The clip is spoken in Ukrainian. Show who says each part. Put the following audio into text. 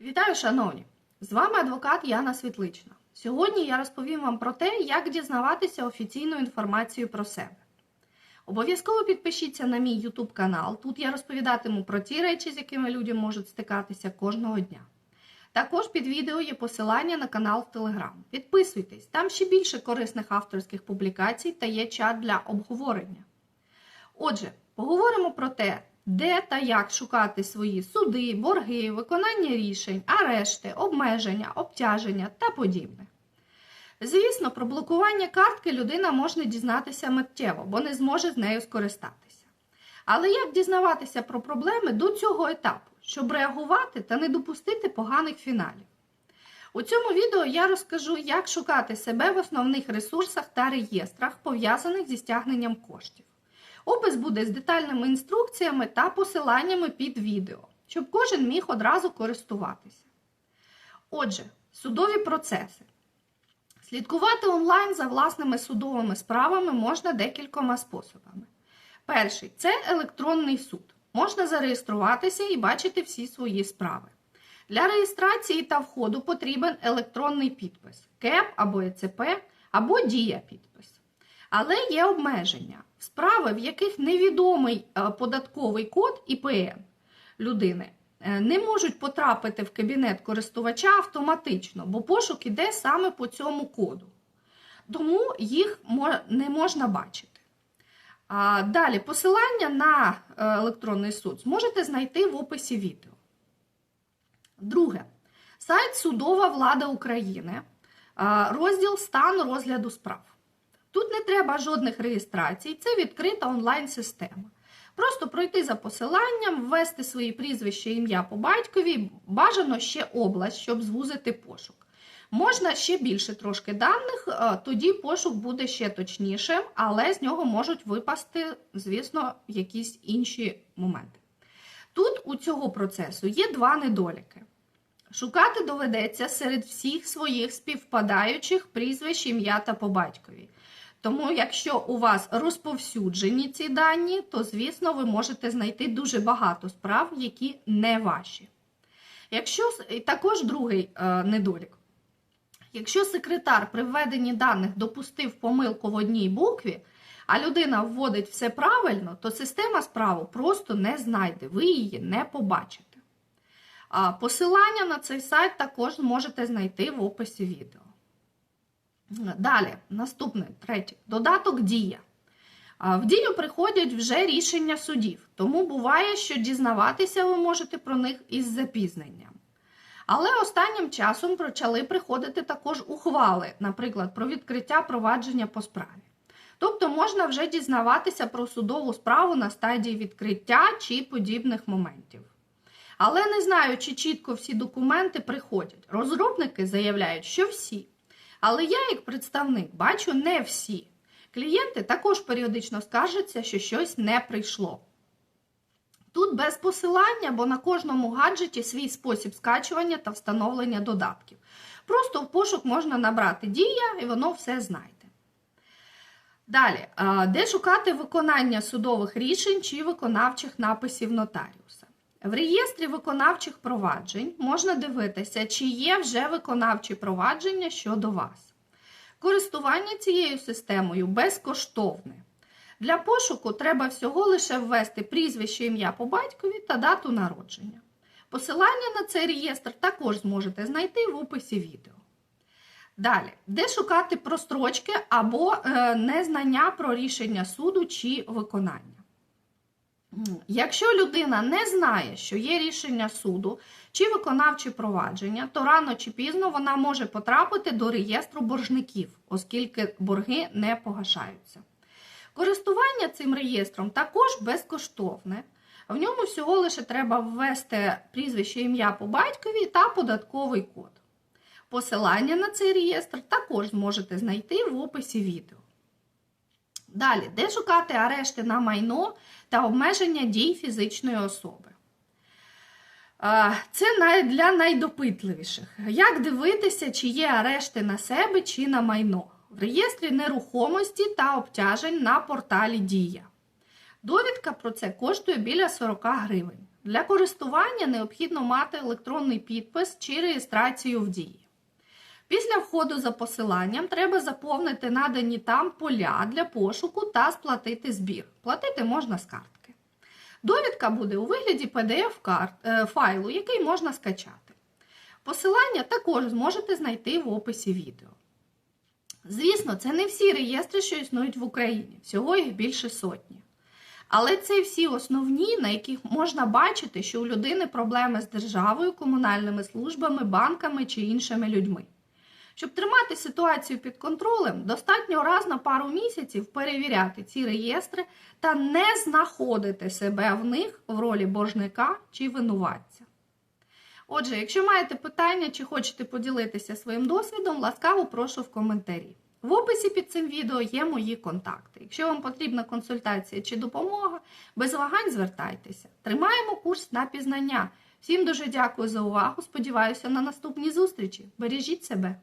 Speaker 1: Вітаю, шановні! З вами адвокат Яна Світлична. Сьогодні я розповім вам про те, як дізнаватися офіційну інформацію про себе. Обов'язково підпишіться на мій YouTube канал. Тут я розповідатиму про ті речі, з якими люди можуть стикатися кожного дня. Також під відео є посилання на канал в Telegram. Підписуйтесь, там ще більше корисних авторських публікацій та є чат для обговорення. Отже, поговоримо про те, де та як шукати свої суди, борги, виконання рішень, арешти, обмеження, обтяження та подібне. Звісно, про блокування картки людина може дізнатися миттєво, бо не зможе з нею скористатися. Але як дізнаватися про проблеми до цього етапу, щоб реагувати та не допустити поганих фіналів? У цьому відео я розкажу, як шукати себе в основних ресурсах та реєстрах, пов'язаних зі стягненням коштів. Опис буде з детальними інструкціями та посиланнями під відео, щоб кожен міг одразу користуватися. Отже, судові процеси. Слідкувати онлайн за власними судовими справами можна декількома способами. Перший це електронний суд. Можна зареєструватися і бачити всі свої справи. Для реєстрації та входу потрібен електронний підпис КЕП або ЕЦП, або дія підпис. Але є обмеження. Справи, в яких невідомий е, податковий код ІПН людини, е, не можуть потрапити в кабінет користувача автоматично, бо пошук іде саме по цьому коду. Тому їх не можна бачити. Далі посилання на е, електронний суд зможете знайти в описі відео. Друге. Сайт Судова влада України, розділ стан розгляду справ. Тут не треба жодних реєстрацій, це відкрита онлайн-система. Просто пройти за посиланням, ввести свої прізвища, ім'я по батькові, бажано ще область, щоб звузити пошук. Можна ще більше трошки даних, тоді пошук буде ще точнішим, але з нього можуть випасти, звісно, якісь інші моменти. Тут у цього процесу є два недоліки. Шукати доведеться серед всіх своїх співпадаючих прізвищ, ім'я та по батькові. Тому, якщо у вас розповсюджені ці дані, то, звісно, ви можете знайти дуже багато справ, які не ваші. Якщо Також другий е, недолік. Якщо секретар при введенні даних допустив помилку в одній букві, а людина вводить все правильно, то система справу просто не знайде, ви її не побачите. Посилання на цей сайт також можете знайти в описі відео. Далі, наступне, третє. Додаток Дія. В дію приходять вже рішення судів, тому буває, що дізнаватися ви можете про них із запізненням. Але останнім часом почали приходити також ухвали, наприклад, про відкриття провадження по справі. Тобто можна вже дізнаватися про судову справу на стадії відкриття чи подібних моментів. Але не знаю, чи чітко всі документи приходять. Розробники заявляють, що всі. Але я, як представник, бачу не всі. Клієнти також періодично скаржаться, що щось не прийшло. Тут без посилання, бо на кожному гаджеті свій спосіб скачування та встановлення додатків. Просто в пошук можна набрати дія і воно все знайде. Далі, де шукати виконання судових рішень чи виконавчих написів нотаріуса? В реєстрі виконавчих проваджень можна дивитися, чи є вже виконавчі провадження щодо вас. Користування цією системою безкоштовне. Для пошуку треба всього лише ввести прізвище ім'я по батькові та дату народження. Посилання на цей реєстр також зможете знайти в описі відео. Далі, де шукати прострочки або е, незнання про рішення суду чи виконання. Якщо людина не знає, що є рішення суду чи виконавче провадження, то рано чи пізно вона може потрапити до реєстру боржників, оскільки борги не погашаються. Користування цим реєстром також безкоштовне. В ньому всього лише треба ввести прізвище ім'я по батькові та податковий код. Посилання на цей реєстр також зможете знайти в описі відео. Далі, де шукати арешти на майно та обмеження дій фізичної особи. Це для найдопитливіших. Як дивитися, чи є арешти на себе чи на майно? В реєстрі нерухомості та обтяжень на порталі Дія. Довідка про це коштує біля 40 гривень. Для користування необхідно мати електронний підпис чи реєстрацію в дії. Після входу за посиланням треба заповнити надані там поля для пошуку та сплатити збір. Платити можна з картки. Довідка буде у вигляді PDF е, який можна скачати. Посилання також зможете знайти в описі відео. Звісно, це не всі реєстри, що існують в Україні, всього їх більше сотні. Але це всі основні, на яких можна бачити, що у людини проблеми з державою, комунальними службами, банками чи іншими людьми. Щоб тримати ситуацію під контролем, достатньо раз на пару місяців перевіряти ці реєстри та не знаходити себе в них в ролі боржника чи винуватця. Отже, якщо маєте питання чи хочете поділитися своїм досвідом, ласкаво прошу в коментарі. В описі під цим відео є мої контакти. Якщо вам потрібна консультація чи допомога, без вагань звертайтеся. Тримаємо курс на пізнання. Всім дуже дякую за увагу. Сподіваюся на наступні зустрічі. Бережіть себе!